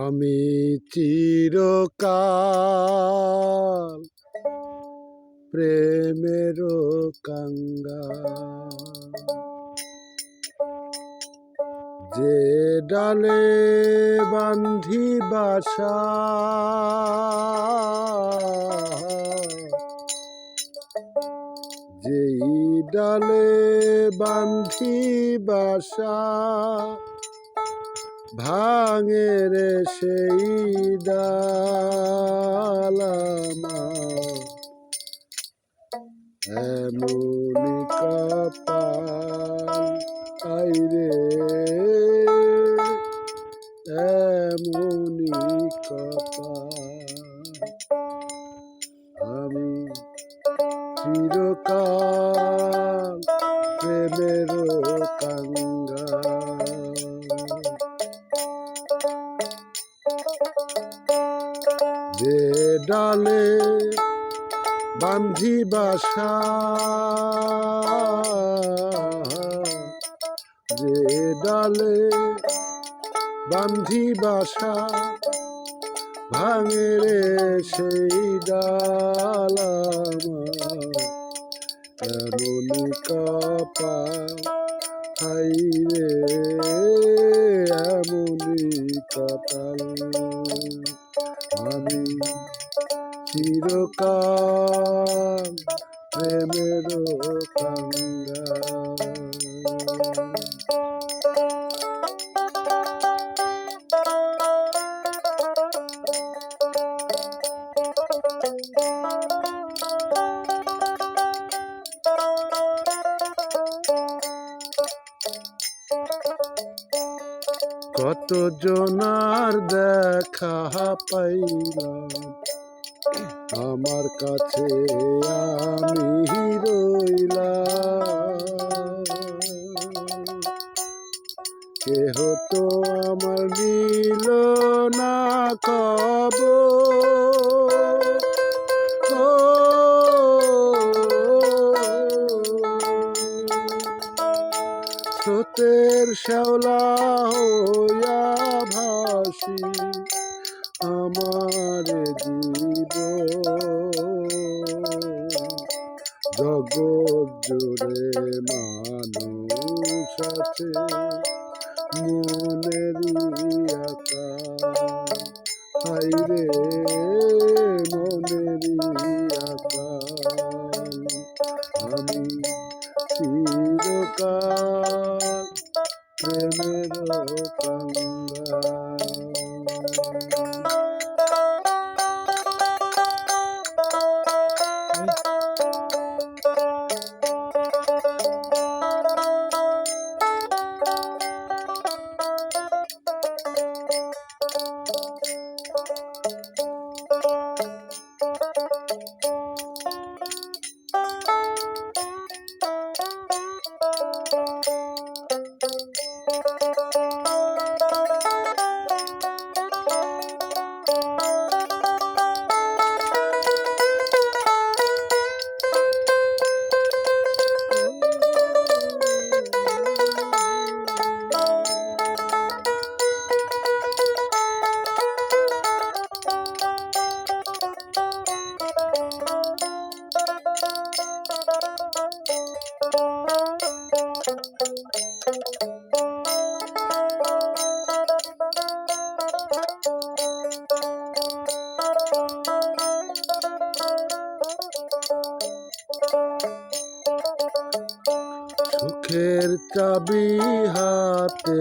আমি চিরকাল প্রেমের কাঙ্গা যে ডালে বান্ধি বাসা যেই ডালে বান্ধি বাসা ভাঙে রে সেই ডালামা এমনি কপাল আইরে এমনি কপাল। চিরকাল প্রেমের কাঙ্গা যে ডালে বান্ধি বাসা, যে ডালে বান্ধি বাসা, ভাঙে রে সেই ডাল এমনি কপা হাই রে এমনি কপাল। আমি চিরকাল প্রেমের কাঙ্গা কত জনার দেখা পাইলাম? আমার কাছে আমি রইলাম। কেহ তো আমার নিল না খবর? স্রোতের শ্যাওলা ভাসি আমার জীব জগৎ জুড়ে মানুষ আছে মনেরই আকা হাইরে মনেরই আকা আমি চিরকাল প্রেমের কাঙ্গা সুখের চাবি হাতে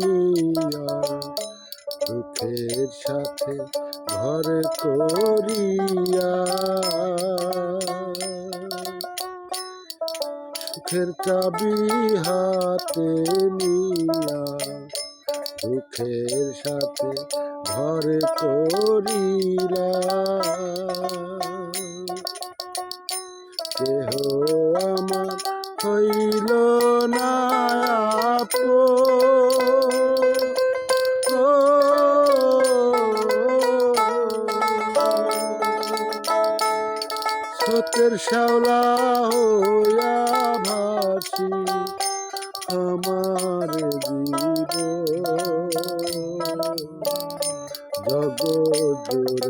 নিয়া সুখের সাথে ঘর করিয়া। সুখের চাবি হাতে নিয়া দুঃখের সাথে ঘর করিলা। কেহ আমার হইল না। সত্যের শ্যাওলা হইয়া ভাসি আমার জীব জগৎ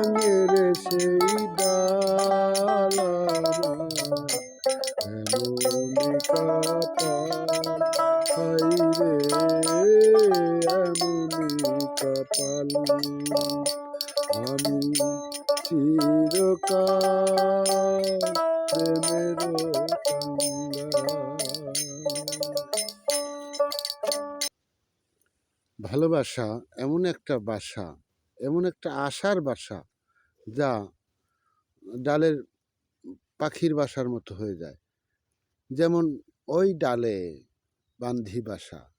ভাঙে সেই ডাল কপাল আমি চিরকাল প্রেমের ভালোবাসা এমন একটা বাসা এমন একটা আশার বাসা যা ডালের পাখির বাসার মতো হয়ে যায়। যেমন ওই ডালে বান্ধি বাসা।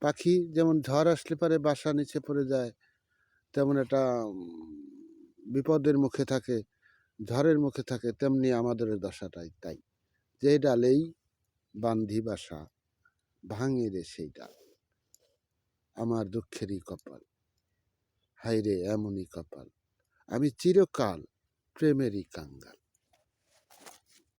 পাখি যেমন ঝড় আসলে পারে বাসা নিচে পড়ে যায়, তেমন একটা বিপদের মুখে থাকে, ঝড়ের মুখে থাকে, তেমনি আমাদের দশাটাই তাই। যে ডালেই বান্ধি বাসা, ভাঙে রে সেই ডাল। আমার দুঃখেরই কপাল। হাই রে এমনই কপাল। আমি চিরকাল প্রেমেরই কাঙ্গাল।